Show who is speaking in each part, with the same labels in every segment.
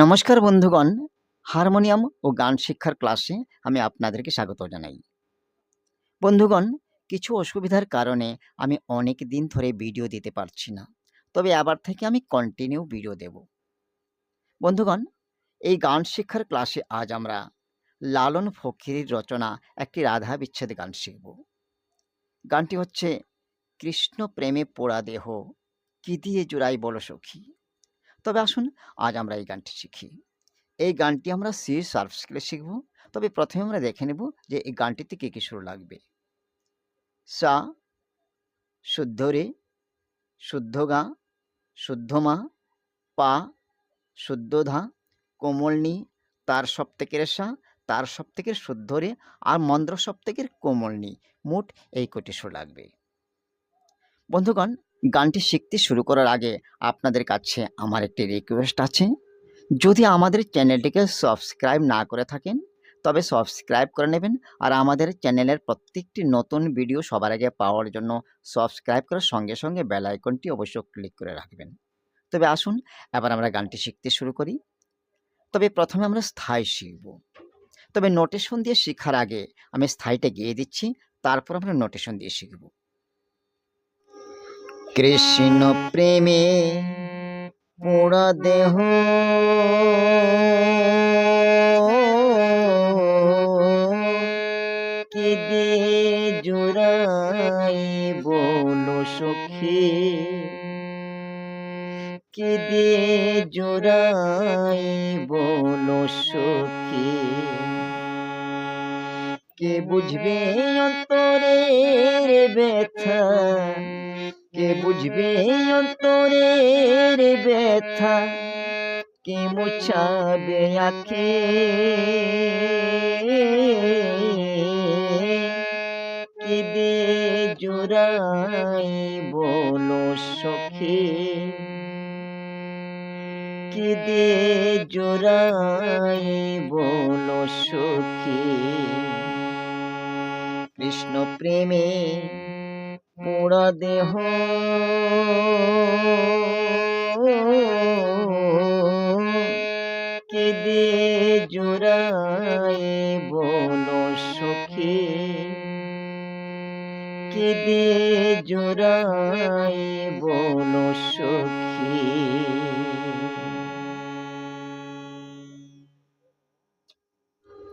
Speaker 1: নমস্কার বন্ধুগণ। হারমোনিয়াম ও গান শিক্ষার ক্লাসে আমি আপনাদেরকে স্বাগত জানাই। বন্ধুগণ, কিছু অসুবিধার কারণে আমি অনেক দিন ধরে ভিডিও দিতে পারছি না। তবে আবার থেকে আমি কন্টিনিউ ভিডিও দেব। বন্ধুগণ, এই গান শিক্ষার ক্লাসে আজ আমরা লালন ফকিরের রচনা একটি রাধা বিচ্ছেদ গান শিখব। গানটি হচ্ছে, কৃষ্ণ প্রেমে পোড়া দেহ, কি দিয়ে জোড়াই বলো সখী? তবে আসুন, আজ আমরা এই গানটি শিখি। এই গানটি আমরা সি শার্প স্কেলে শিখব। তবে প্রথমে আমরা দেখে নেব যে এই গানটিতে কী কী সুর লাগবে। সা, শুদ্ধ রে, শুদ্ধ গা, শুদ্ধ মা, পা, শুদ্ধ ধা কোমলনি তার সপ্তকের সা, তার সপ্তকের শুদ্ধ রে, আর মন্দ্র সপ্তকের কোমলনি মোট এই কটি সুর লাগবে। বন্ধুগণ গানটি শিখতে শুরু করার আগে আপনাদের কাছে আমার একটি রিকোয়েস্ট আছে। যদি আমাদের চ্যানেলটিকে সাবস্ক্রাইব না করে থাকেন, তবে সাবস্ক্রাইব করে নেবেন আর আমাদের চ্যানেলের প্রত্যেকটি নতুন ভিডিও সবার আগে পাওয়ার জন্য সাবস্ক্রাইব করার সঙ্গে সঙ্গে বেল আইকনটি অবশ্যই ক্লিক করে রাখবেন। তবে আসুন, এবার আমরা গানটি শিখতে শুরু করি। তবে প্রথমে আমরা স্থায়ী শিখব। তবে নোটেশন দিয়ে শেখার আগে আমি স্থায়ীটা গিয়ে দিচ্ছি, তারপর আমরা নোটেশন দিয়ে শিখব। কৃষ্ণ প্রেমে পোড়া দেহ। কি দিয়ে জোড়াই বলো সখী? কি দিয়ে জোড়াই বলো সখী? কে বুঝবে অন্তরের ব্যথা? বুঝবে অন্তরের ব্যথা, কে মুছাবে আখে? কি দে জোড়াই বলো সখী কি দে জোড়াই বলো সখী। কৃষ্ণ প্রেমে পোড়া দেহ কে দে জোড়াই বলো সখী। কে দে জোড়াই বলো সখী।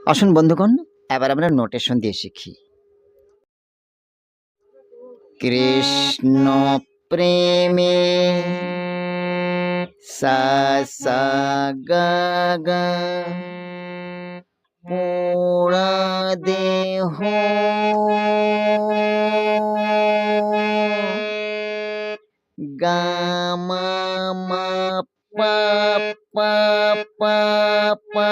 Speaker 1: আসুন বন্ধুগণ, এবার আমরা নোটেশন দিয়ে শিখি। কৃষ্ণ প্রেমে সা সা গা গা পোড়া দেহ গা মা মা পা পা পা পা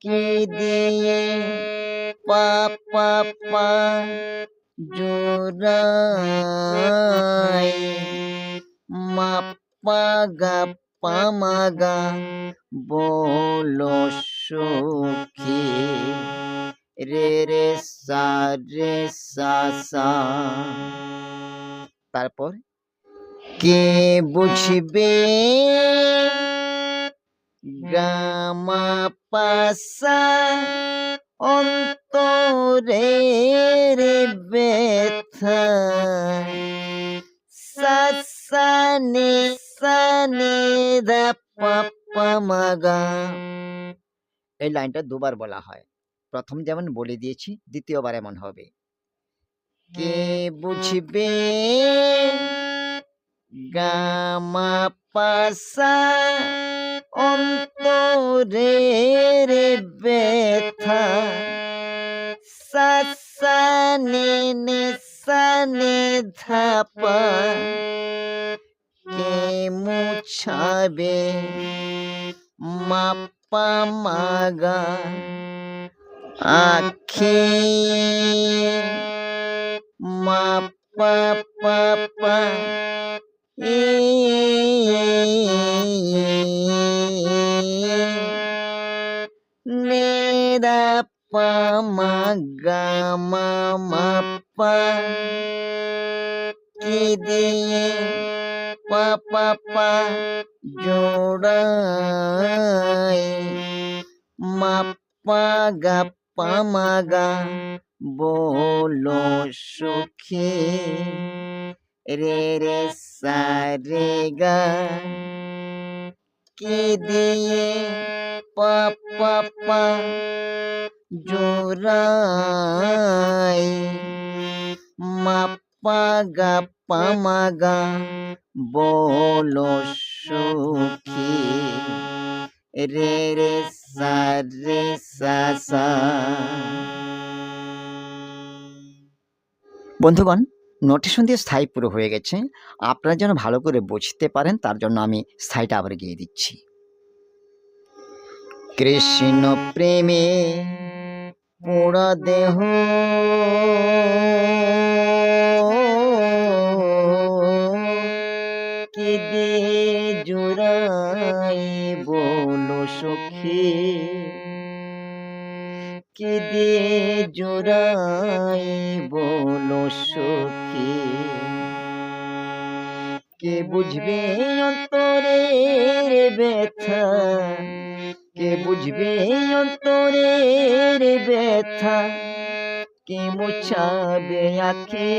Speaker 1: কি দিয়ে পাপা পা পা জোরাই মা পা গা পা মা গা বলো সখী। রে রে, সা রে, সা সা। তারপর? কে বুঝবে গামা পাসা অন্তরের ব্যথা। সাসানে সানে দা পাপা মাগা এই লাইনটা দুবার বলা হয়। প্রথম যেমন বলে দিয়েছি, দ্বিতীয়বার এমন হবে। কে বুঝবে গামা অন্তরের ব্যথা সা সা নে নে সা নে ধা পা কে মুছাবে মা পা মা গা আখি মা পা পা দা পা মা গা মা মা পা কি দিয়ে পা পা পা জোড়াই মা পা গা পা মা গা বলো সখী রে রে সা রে গা কি দিয়ে পা পা মাপা গা পা গা বলো সখী। রে রে, সা রে, সা সা। বন্ধুগণ নোটেশন দিয়ে স্থায়ী পুরো হয়ে গেছে। আপনারা যেন ভালো করে বুঝতে পারেন, তার জন্য আমি স্থায়ীটা আবার গিয়ে দিচ্ছি। কৃষ্ণ প্রেমে পোড়া দেহ কি দিয়ে জোড়াই বলো সখী? কি জোড়াই বলো সখী? কে বুঝবে অন্তরের ব্যথা? কে বুঝবে অন্তরের ব্যথা? কে মুছাবে আখে?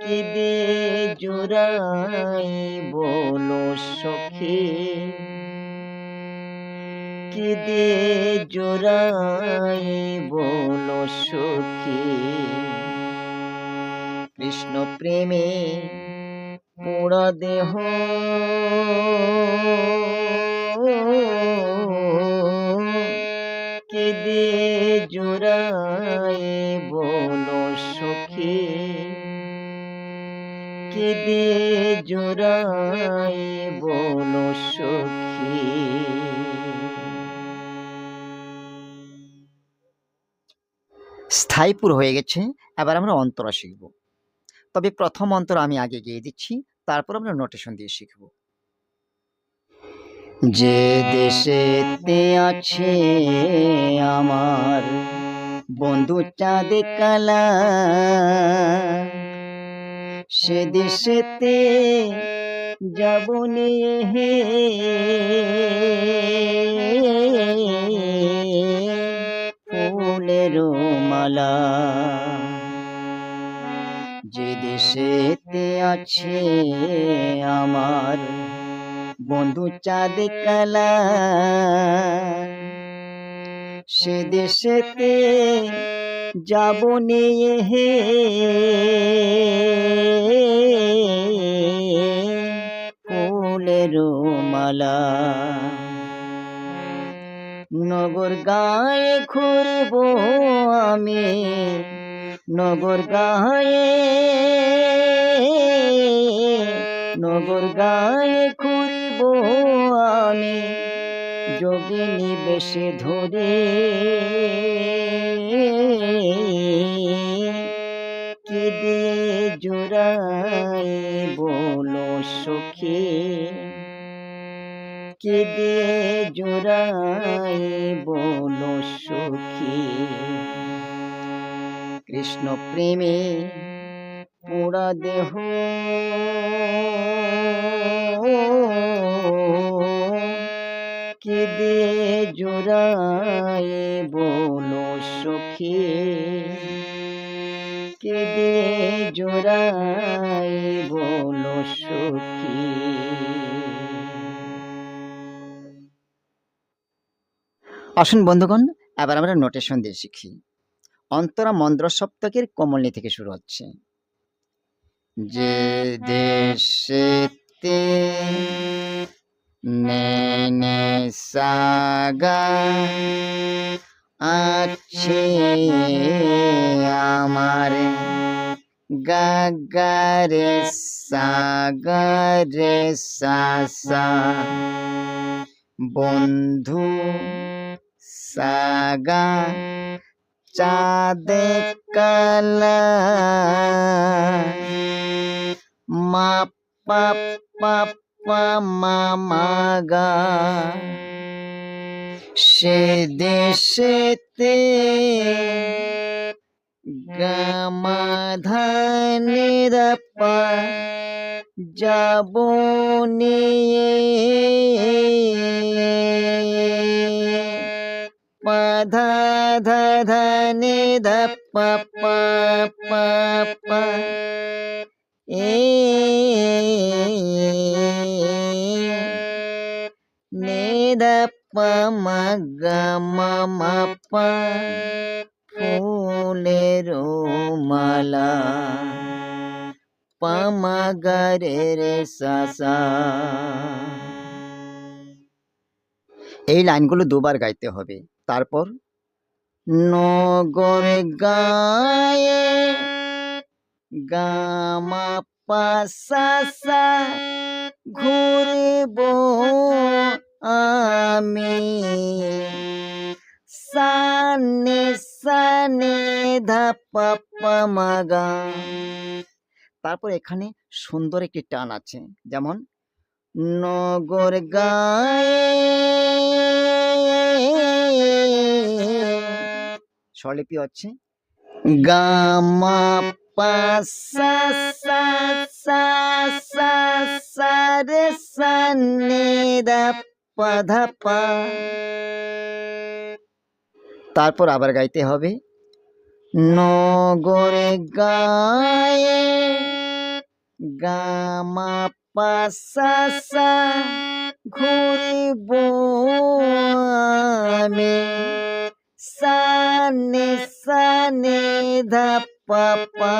Speaker 1: কি দিয়ে জোড়াই বলো সখী? কি দিয়ে জোড়াই বলো সখী। কৃষ্ণ প্রেমে পোড়া দেহ। কে দিয়ে জোড়াই বলো সখী। দিয়ে জোড়াই স্থায়ীপুর হয়ে গেছে, এবার আমরা অন্তরা শিখব। তবে প্রথম অন্তর আমি আগে গিয়ে দিচ্ছি, তারপর আমরা নোটেশন দিয়ে শিখব। যে দেশেতে আছে আমার বন্ধু চাঁদে কালা, সে দেশেতে যাব নিয়ে হে। ফুলের মালা। যে দেশেতে আছে আমার বন্ধু চাঁদ কালা, সে দেশেতে যাব নিয়ে হে। ফুলের মালা। নগর গায়ে ঘুরব আমি। নগর গায়ে নগর গায়ে ঘুরব আমি। যোগিনী বেশে ধরে কি দিয়ে জোড়াই বলো সখী। কি দিয়ে জোড়াই বলো সখী। কৃষ্ণ প্রেমে পোড়া দেহ। কি দিয়ে জোড়াই বলো সখী। কে দিয়ে জোড়াই বলো সখী। আসুন বন্ধুগণ, এবার আমরা নোটেশন দিয়ে শিখি। অন্তরা মন্দ্র সপ্তকের কমলনি থেকে শুরু হচ্ছে। যে দেশেতে নে নে সাগা আছে আমার গাগারে সাগরে সাসা। বন্ধু সাগা চাঁদে কালা মা পা পা পা মা মা গা সে দেশেতে গামাধানের পা নিয়ে পাধা ধা ধা নে ধা পা পা পা পা এ নে ধা পা মা গা মা মা পা ফুলের মালা পা মা গা রে রে সা সা এই লাইনগুলো দুবার গাইতে হবে তারপর, নগর গায়ে গামা পাশা ঘুরব আমি। সানে সানে ধাপা মাগা। তারপর এখানে সুন্দর একটি টান আছে, যেমন, নগর গায়ে স্বরলিপি হচ্ছে গামা পাসা সা সা সা সা রে সা নে দা পা ধা পা তারপর আবার গাইতে হবে নগরে গায়ে গামা পাসা সা ঘুরিব আমি। সানে সানে ধা পা পা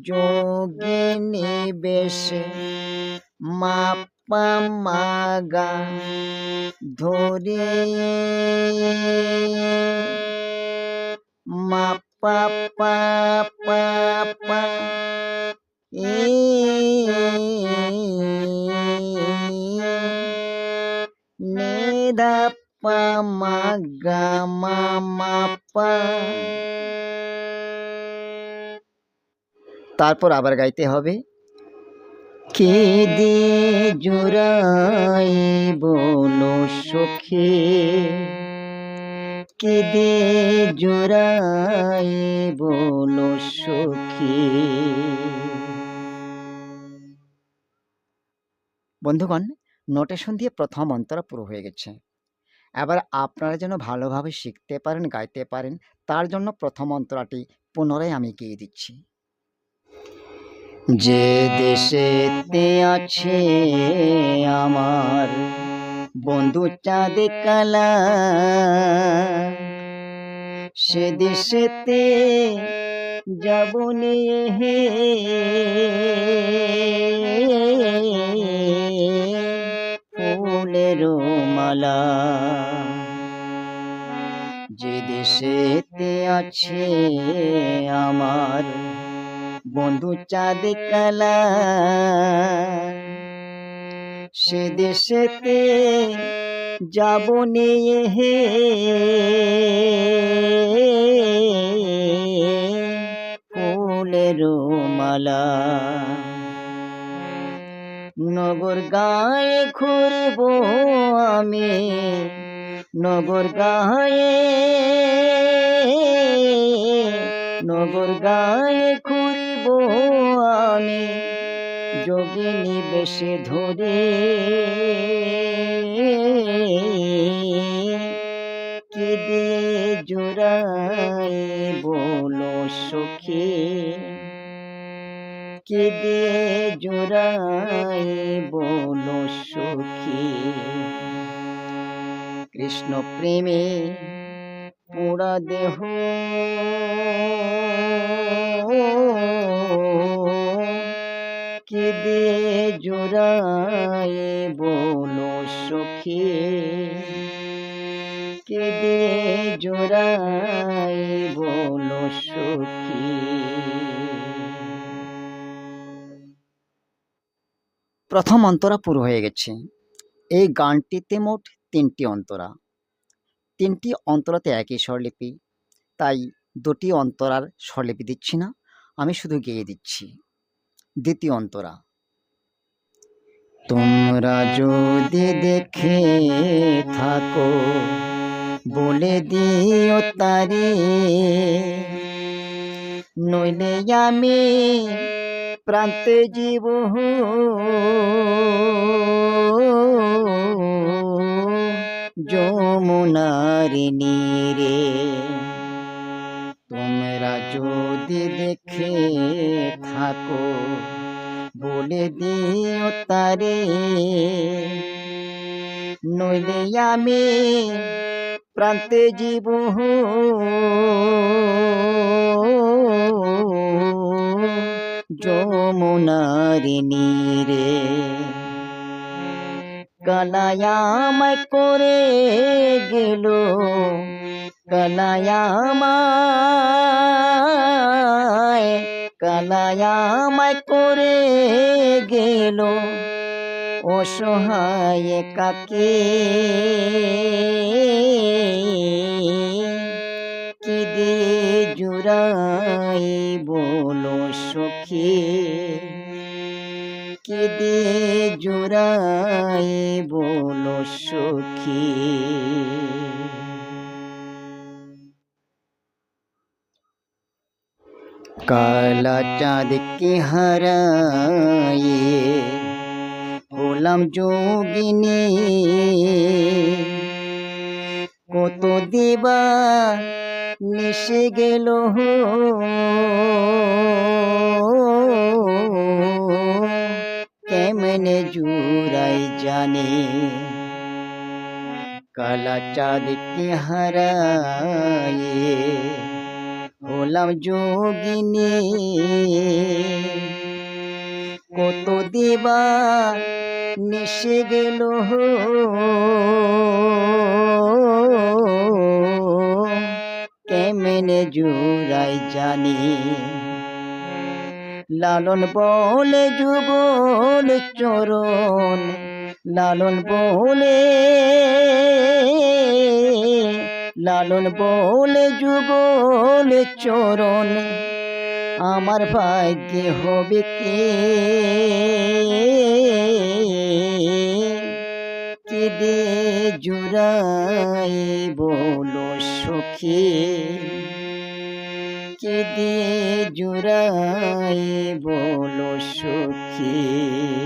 Speaker 1: যোগিনী বেশে মা মাগা ধরে মা পা পা মা গা মা মা পা তারপর আবার গাইতে হবে। কে দে জোড়াই বলো সখী। কে দে জোড়াই বলো সখী। বন্ধুগণ নোটেশন দিয়ে প্রথম অন্তরা পুরো হয়ে গেছে। এবার আপনারা যেন ভালোভাবে শিখতে পারেন, গাইতে পারেন, তার জন্য প্রথম অন্তরাটি পুনরায় আমি গিয়ে দিচ্ছি। যে দেশেতে আছে আমার বন্ধু চাঁদে কালা, সে দেশেতে যাব নিয়ে। হে ফুলের মালা। যে দেশেতে আছে আমার বন্ধু চাঁদ কালা সে দেশেতে যাব নিয়ে হে। ফুলের মালা। নগর গায়ে ঘুরব আমি। নগর গায়ে নগর গায়ে ঘুরব আমি। যোগিনী বেশে ধরে কে দিয়ে জোড়াই বলো সখী। কে দিয়ে জোড়াই বলো সখী। কৃষ্ণ প্রেমে পোড়া দেহ। কি দিয়ে জোড়ায় বলো সখী। কি দিয়ে জোড়ায় বলো সখী। প্রথম অন্তরা পুরো হয়ে গেছে। এই গানটিতে মোট তিনটি অন্তরা। তিনটি অন্তরাতে একই স্বরলিপি, তাই দুটি অন্তরার স্বরলিপি দিচ্ছি না, আমি শুধু গেয়ে দিচ্ছি। দ্বিতীয় অন্তরা। তোমরা যদি দেখে থাকো, বলে দিও তারে, নইলে আমি প্রান্তে জীব যমুনার নীরে তোমরা যদি দেখে থাকো বলে দিও তারে। নইলে আমি প্রান্তে জীব যমুনার নীরে। কালায়ামায় করে গেল কালায়ামায় কালায়ামায় করে গেল। অসহায় কাকে? জুড়াই বলো সখী কি দিয়ে জোড়াই বলো সখী। কালা চাঁদ কি হারায়ে হলাম যোগিনী। কত দিবা নিশে গেল কেমনে জুড়াই জানে? কালা চাঁদ কি হারায়ে হলাম যোগিনী। কত দেবা নিশে গেল কেমনে জুড়াই জানি? লালন বলে যুগল চরণ, লালন বলে লালন বলে যুগল চরণ। আমার ভাগ্যে হবে কে? কে দে জুড়াই বলো? সখী কে দে জুড়াই বলো সখী?